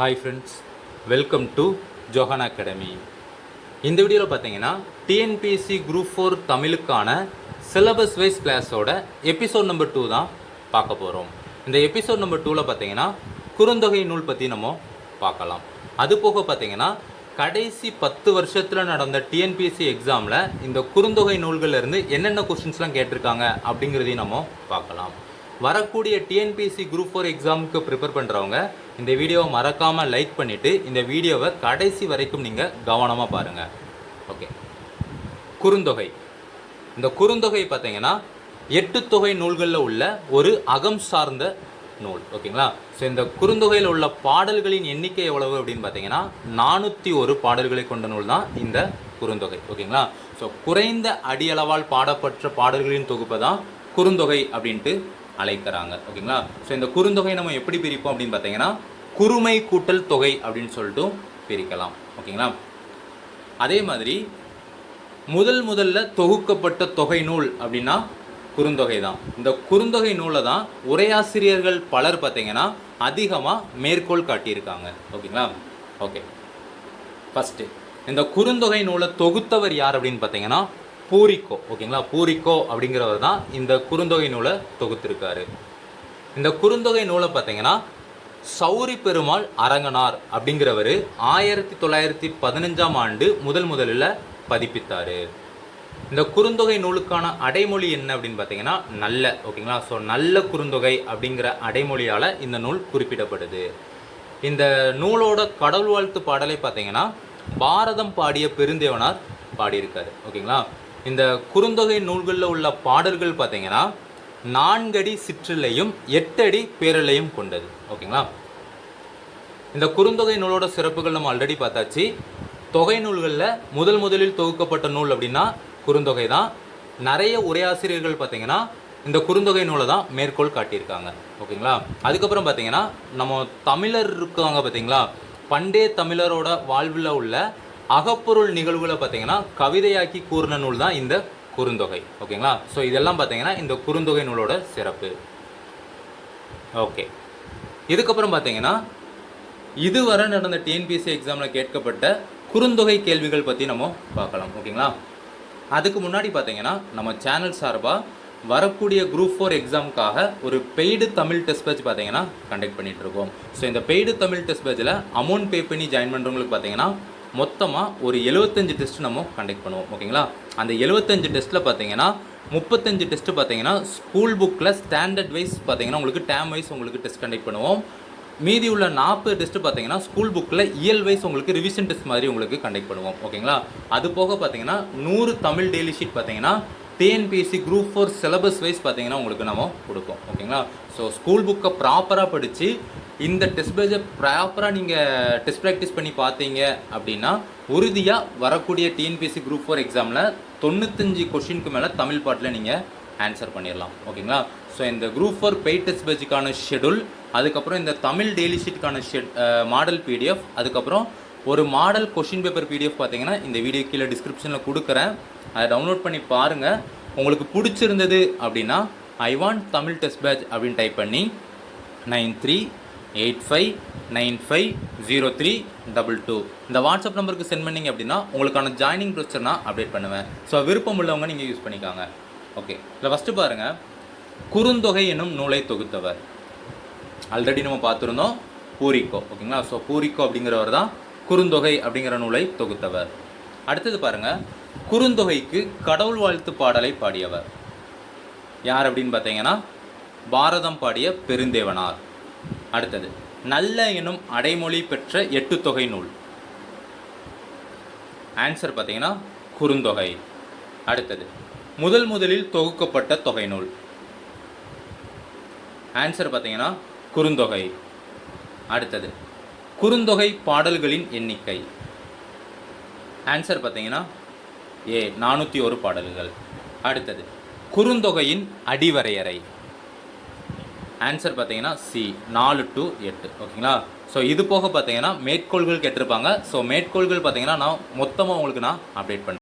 Hi friends welcome to Johan academy இந்த வீடியோவில் பார்த்தீங்கன்னா டிஎன்பிஎஸ்சி குரூப் ஃபோர் தமிழுக்கான சிலபஸ் வைஸ் கிளாஸோட எபிசோட் நம்பர் டூ தான் பார்க்க போகிறோம் இந்த எபிசோட் நம்பர் டூவில் பார்த்தீங்கன்னா குறுந்தொகை நூல் பற்றி நம்ம பார்க்கலாம். அது போக பார்த்தீங்கன்னா கடைசி பத்து வருஷத்தில் நடந்த டிஎன்பிஎஸ்சி எக்ஸாமில் இந்த குறுந்தொகை நூல்கள்லேருந்து என்னென்ன கொஸ்டின்ஸ்லாம் கேட்டிருக்காங்க அப்படிங்கிறதையும் நம்ம பார்க்கலாம். வரக்கூடிய டிஎன்பிஎஸ்சி குரூப் ஃபோர் எக்ஸாமுக்கு ப்ரிப்பேர் பண்ணுறவங்க இந்த வீடியோவை மறக்காமல் லைக் பண்ணிவிட்டு இந்த வீடியோவை கடைசி வரைக்கும் நீங்கள் கவனமாக பாருங்கள் ஓகே குறுந்தொகை. இந்த குறுந்தொகை பார்த்தீங்கன்னா எட்டு தொகை நூல்களில் உள்ள ஒரு அகம் சார்ந்த நூல். ஓகேங்களா ஸோ இந்த குறுந்தொகையில் உள்ள பாடல்களின் எண்ணிக்கை எவ்வளவு அப்படின்னு பார்த்தீங்கன்னா நானூற்றி ஒரு பாடல்களை கொண்ட நூல் தான் இந்த குறுந்தொகை. ஓகேங்களா ஸோ குறைந்த அடியளவால் பாடப்பட்ட பாடல்களின் தொகுப்பை தான் குறுந்தொகை அப்படின்ட்டு அழைக்கிறாங்க. ஓகேங்களா ஸோ இந்த குறுந்தொகை நம்ம எப்படி பிரிப்போம் அப்படின்னு பார்த்தீங்கன்னா குறுமை கூட்டல் தொகை அப்படின்னு சொல்லிட்டு பிரிக்கலாம். ஓகேங்களா? அதே மாதிரி முதல் முதல்ல தொகுக்கப்பட்ட தொகை நூல் அப்படின்னா குறுந்தொகை தான். இந்த குறுந்தொகை நூலை தான் உரையாசிரியர்கள் பலர் பார்த்தீங்கன்னா அதிகமாக மேற்கோள் காட்டியிருக்காங்க. ஓகேங்களா? ஓகே. ஃபஸ்ட்டு இந்த குறுந்தொகை நூலை தொகுத்தவர் யார் அப்படின்னு பார்த்தீங்கன்னா பூரிக்கோ. ஓகேங்களா? பூரிக்கோ அப்படிங்கிறவர் தான் இந்த குறுந்தொகை நூலை தொகுத்திருக்காரு. இந்த குறுந்தொகை நூலை பார்த்தீங்கன்னா சௌரி பெருமாள் அரங்கனார் அப்படிங்கிறவர் ஆயிரத்தி தொள்ளாயிரத்தி பதினஞ்சாம் ஆண்டு முதல் முதலில் பதிப்பித்தார். இந்த குறுந்தொகை நூலுக்கான அடைமொழி என்ன அப்படின்னு பார்த்தீங்கன்னா நல்ல ஓகேங்களா? ஸோ நல்ல குறுந்தொகை அப்படிங்கிற அடைமொழியால் இந்த நூல் குறிப்பிடப்படுது. இந்த நூலோட கடவுள் வாழ்த்து பாடலை பார்த்தீங்கன்னா பாரதம் பாடிய பெருந்தேவனார் பாடியிருக்காரு ஓகேங்களா? இந்த குறுந்தொகை நூல்களில் உள்ள பாடல்கள் பார்த்தீங்கன்னா நான்கடி சிற்றிலையும் எட்டடி பேரலையும் கொண்டது. ஓகேங்களா? இந்த குறுந்தொகை நூலோட சிறப்புகள் நம்ம ஆல்ரெடி பார்த்தாச்சு. தொகை நூல்களில் முதல் முதலில் தொகுக்கப்பட்ட நூல் அப்படின்னா குறுந்தொகை தான். நிறைய உரையாசிரியர்கள் பார்த்தீங்கன்னா இந்த குறுந்தொகை நூலை தான் மேற்கோள் காட்டியிருக்காங்க. ஓகேங்களா? அதுக்கப்புறம் பார்த்தீங்கன்னா நம்ம தமிழர் இருக்காங்க பார்த்தீங்களா? பண்டே தமிழரோட வாழ்வில் உள்ள அகப்பொருள் நிகழ்வுகளை பார்த்தீங்கன்னா கவிதையாக்கி கூறின நூல் தான் இந்த குறுந்தொகை ஓகேங்களா? ஸோ இதெல்லாம் பார்த்தீங்கன்னா இந்த குறுந்தொகை நூலோட சிறப்பு. ஓகே இதுக்கப்புறம் பார்த்தீங்கன்னா இதுவரை நடந்த டிஎன்பிஎஸ்சி எக்ஸாமில் கேட்கப்பட்ட குறுந்தொகை கேள்விகள் பற்றி நம்ம பார்க்கலாம் ஓகேங்களா? அதுக்கு முன்னாடி பார்த்தீங்கன்னா நம்ம சேனல் சார்பாக வரக்கூடிய குரூப் ஃபோர் எக்ஸாமுக்காக ஒரு பெய்டு தமிழ் டெஸ்ட் பேட்ச் பார்த்தீங்கன்னா கண்டக்ட் பண்ணிகிட்டு இருக்கோம். ஸோ இந்த பெய்டு தமிழ் டெஸ்ட் பேட்சில் அமௌண்ட் பே பண்ணி ஜாயின் பண்ணுறவங்களுக்கு பார்த்தீங்கன்னா மொத்தமாக ஒரு எழுபத்தஞ்சு டெஸ்ட் நம்ம கண்டக்ட் பண்ணுவோம் ஓகேங்களா? அந்த எழுபத்தஞ்சு டெஸ்ட்டில் பார்த்தீங்கன்னா முப்பத்தஞ்சு டெஸ்ட்டு பார்த்தீங்கன்னா ஸ்கூல் புக்கில் ஸ்டாண்டர்ட் வைஸ் பார்த்தீங்கன்னா உங்களுக்கு டேம் வைஸ் உங்களுக்கு டெஸ்ட் கண்டக்ட் பண்ணுவோம். மீதி உள்ள நாற்பது டெஸ்ட்டு பார்த்தீங்கன்னா ஸ்கூல் புக்கில் இயல் வைஸ் உங்களுக்கு ரிவிஷன் டெஸ்ட் மாதிரி உங்களுக்கு கண்டக்ட் பண்ணுவோம். ஓகேங்களா? அது போக பார்த்தீங்கன்னா நூறு தமிழ் டெய்லி ஷீட் பார்த்தீங்கன்னா TNPSC group four syllabus wise பார்த்தீங்கன்னா உங்களுக்கு நம்ம கொடுப்போம். ஓகேங்களா ஸோ ஸ்கூல் புக்கை ப்ராப்பராக படித்து இந்த டெஸ்ட் பேஜை ப்ராப்பராக நீங்கள் டெஸ்ட் ப்ராக்டிஸ் பண்ணி பார்த்தீங்க அப்படின்னா உறுதியாக வரக்கூடிய டிஎன்பிஎஸ்சி குரூப் ஃபோர் எக்ஸாமில் தொண்ணூத்தஞ்சு கொஷினுக்கு மேலே தமிழ் பாட்டில் நீங்கள் ஆன்சர் பண்ணிடலாம் ஓகேங்களா ஸோ இந்த குரூப் ஃபோர் பெய்ட் டெஸ்ட் பேஜுக்கான ஷெடியூல் அதுக்கப்புறம் இந்த தமிழ் டெய்லி ஷீட்டுக்கான ஷெட் மாடல் பிடிஎஃப் அதுக்கப்புறம் ஒரு மாடல் கொஷின் பேப்பர் பிடிஎஃப் பார்த்தீங்கன்னா இந்த வீடியோ கீழே டிஸ்கிரிப்ஷனில் கொடுக்குறேன். அதை டவுன்லோட் பண்ணி பாருங்கள் உங்களுக்கு பிடிச்சிருந்தது அப்படின்னா I want Tamil test batch அப்படின்னு டைப் பண்ணி nine three eight five nine five zero three double two. இந்த வாட்ஸ்அப் நம்பருக்கு சென்ட் பண்ணீங்க அப்படின்னா உங்களுக்கான ஜாயினிங் ப்ரொசீஜர் நான் அப்டேட் பண்ணுவேன். ஸோ விருப்பம் உள்ளவங்க நீங்கள் யூஸ் பண்ணிக்காங்க. ஓகே இதில் ஃபஸ்ட்டு பாருங்கள் குறுந்தொகை என்னும் நூலை தொகுத்தவர். ஆல்ரெடி நம்ம பார்த்துருந்தோம். பூரிக்கோ. ஓகேங்களா ஸோ பூரிக்கோ அப்படிங்கிறவர் தான் குறுந்தொகை அப்படிங்கிற நூலை தொகுத்தவர். அடுத்தது பாருங்கள் குறுந்தொகைக்கு கடவுள் வாழ்த்து பாடலை பாடியவர். யார் அப்படின்னு பார்த்தீங்கன்னா பாரதம் பாடிய பெருந்தேவனார். அடுத்தது நல்ல எனும் அடைமொழி பெற்ற எட்டு தொகை நூல். ஆன்சர் பார்த்தீங்கன்னா குறுந்தொகை. அடுத்தது முதல் முதலில் தொகுக்கப்பட்ட தொகை நூல். ஆன்சர் பார்த்தீங்கன்னா குறுந்தொகை. அடுத்தது குறுந்தொகை பாடல்களின் எண்ணிக்கை. ஆன்சர் பார்த்தீங்கன்னா ஏ நானூற்றி ஒரு பாடல்கள். அடுத்தது குறுந்தொகையின் அடிவரையறை. ஆன்சர் பார்த்தீங்கன்னா சி நாலு டு எட்டு. ஓகேங்களா? ஸோ இது போக பார்த்தீங்கன்னா மேற்கோள்கள் கேட்டிருப்பாங்க. ஸோ மேற்கோள்கள் பார்த்தீங்கன்னா நான் மொத்தமாக உங்களுக்கு நான் அப்டேட் பண்ணுறேன்